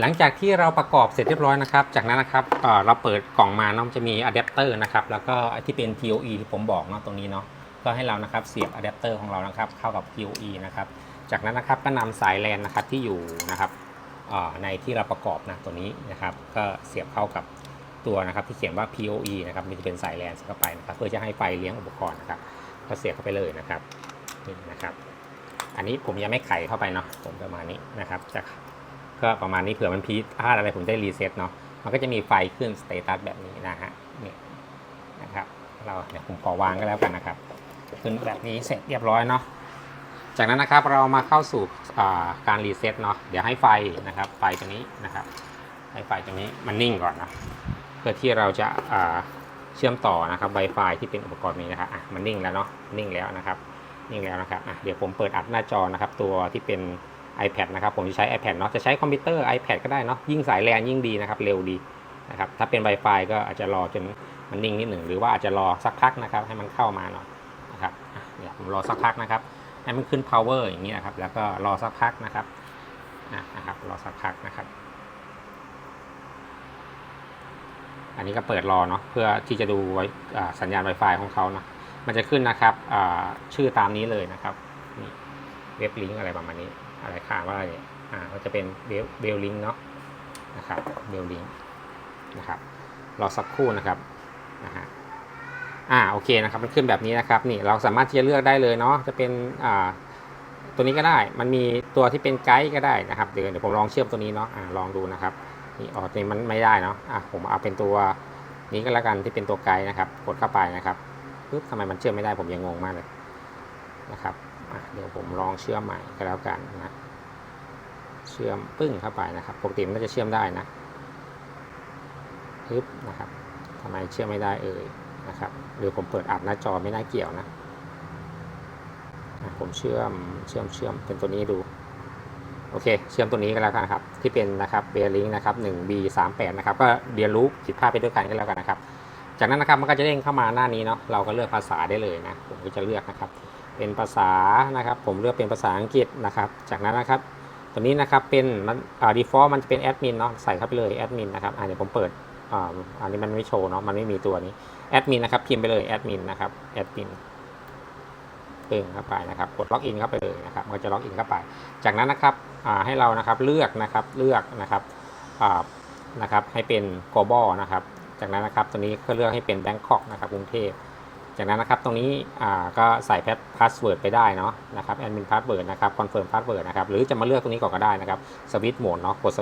หลังจากที่เราประกอบเสร็จเรียบร้อยนะครับ จากนั้นนะครับเราเปิดกล่องมาเนาะจะมีอะแดปเตอร์นะครับแล้วก็ที่เป็น PoE ที่ผมบอกเนาะตรงนี้เนาะก็ให้เรานะครับเสียบอะแดปเตอร์ของเรานะครับเข้ากับ PoE นะครับจากนั้นนะครับก็นำสายแลนนะครับที่อยู่นะครับในที่เราประกอบนะตัวนี้นะครับ ก็เสียบเข้ากับตัวนะครับที่เขียนว่า PoE นะครับมันจะเป็นสายแลนเข้าไปนะครับเพื่อจะให้ไฟเลี้ยงอุปกรณ์นะครับก็เสียบเข้าไปเลยนะครับนี่นะครับ อันนี้ผมยังไม่ไขเข้าไปเนาะผมประมาณนี้นะครับจาก ก็ประมาณนี้เผื่อมันพีพลาดอะไรผมได้รีเซ็ตเนาะมันก็จะมีไฟขึ้นสเตตัสแบบนี้นะฮะนี่นะครับเราเดี๋ยวผมขอวางก็แล้วกันนะครับ ขึ้นแบบนี้เสร็จเรียบร้อยเนาะจากนั้นนะครับเรามาเข้าสู่การรีเซ็ตเนาะเดี๋ยวให้ไฟนะครับไฟตัวนี้นะครับให้ไฟตัวนี้มันนิ่งก่อนนะเพื่อที่เราจะาเชื่อมต่อนะครับ Wi-Fi ที่เป็นอุปกรณ์นี้นะครับอะมันนิ่งแล้วเนาะนิ่งแล้วนะครับ นิ่งแล้วนะครับอะเดี๋ยวผมเปิดอัดหน้าจอนะครับ ตัวที่เป็น iPad นะครับผมจะใช้ iPad เนาะจะใช้คอมพิวเตอร์ iPad ก็ได้เนาะยิ่งสายแลนยิ่งดีนะครับเร็วดีนะครับถ้าเป็น Wi-Fi ก็อาจจะรอจนมันนิ่งนิดหนึ่งหรือว่าอาจจะรอสักพักนะครับให้มันเข้ามาหน่อยนะครับเดี๋ยวผมรอสักพักนะครับให้มันขึ้น power อย่างนี้นะครับแล้วก็รอสักพักนะครับนะครับรอสักพักนะครับ อันนี้ก็เปิดรอเนาะเพื่อที่จะดูไว้สัญญาณ Wi-Fi ของเขาเนาะมันจะขึ้นนะครับชื่อตามนี้เลยนะครับเว็บลิงก์อะไรประมาณนี้ อะไรข่าว่าอะไรเนี่ยอ่าก็จะเป็นเวลลิงก์เนาะนะครับเวลลิงก์นะครับรอสักครู่นะครับนะฮะอ่าโอเคนะครับมันขึ้นแบบนี้นะครับนี่เราสามารถที่จะเลือกได้เลยเนาะจะเป็นอ่าตัวนี้ก็ได้มันมีตัวที่เป็นไกด์ก็ได้นะครับเดี๋ยวเดี๋ยวผมลองเชื่อมตัวนี้เนาะอ่าลองดูนะครับนี่อ๋อตัวนี้มันไม่ได้เนาะอะผมเอาเป็นตัวนี้ก็แล้วกันที่เป็นตัวไกด์นะครับ กดเข้าไปนะครับปึ๊บทำไมมันเชื่อมไม่ได้ผมยังงงมากเลยนะครับ เดี๋ยวผมลองเชื่อมใหม่ก็แล้วกันนะ เชื่อมปึ้งเข้าไปนะครับปกติมันจะเชื่อมได้นะปึ๊บนะครับทำไมเชื่อมไม่ได้เอ่ยนะครับ หรือผมเปิดอัดหน้าจอไม่น่าเกี่ยวนะอะผมเชื่อมเชื่อมเชื่อมเป็นตัวนี้ดูโอเค เชื่อมตัวนี้ก็แล้วกันครับ ที่เป็นนะครับเบลิงนะครับ 1B38 นะครับก็เรียนรู้ผิดพลาดไปด้วยกันก็แล้วกันนะครับ จากนั้นนะครับมันก็จะเด้งเข้ามาหน้านี้เนาะเราก็เลือกภาษาได้เลยนะผมก็จะเลือกนะครับ เป็นภาษานะครับ ผมเลือกเป็นภาษาอังกฤษนะครับ จากนั้นนะครับ ตัวนี้นะครับเป็นมันอ่า default มันจะเป็นแอดมินเนาะใส่เข้าไปเลยแอดมินนะครับอ่าเดี๋ยวผมเปิดอ่าอันนี้มันไม่โชว์เนาะมันไม่มีตัวนี้แอดมินนะครับพิมพ์ไปเลยแอดมินนะครับแอดมินเติมเข้าไปนะครับ กดล็อกอินเข้าไปเลยนะครับมันก็จะล็อกอินเข้าไป จากนั้นนะครับอ่าให้เรานะครับเลือกนะครับเลือกนะครับอ่านะครับให้เป็น global นะครับ จากนั้นนะครับตัวนี้ก็เลือกให้เป็นแบงคอกนะครับกรุงเทพ จากนั้นนะครับตรงนี้ก็ใส่แพทพาสเวิร์ดไปได้เนาะนะครับแอดมินพาสเวิร์ดนะครับคอนเฟิร์มพาสเวิร์ดนะครับหรือจะมาเลือกตรงนี้ก่อนก็ได้นะครับสวิตช์โหมดเนาะกด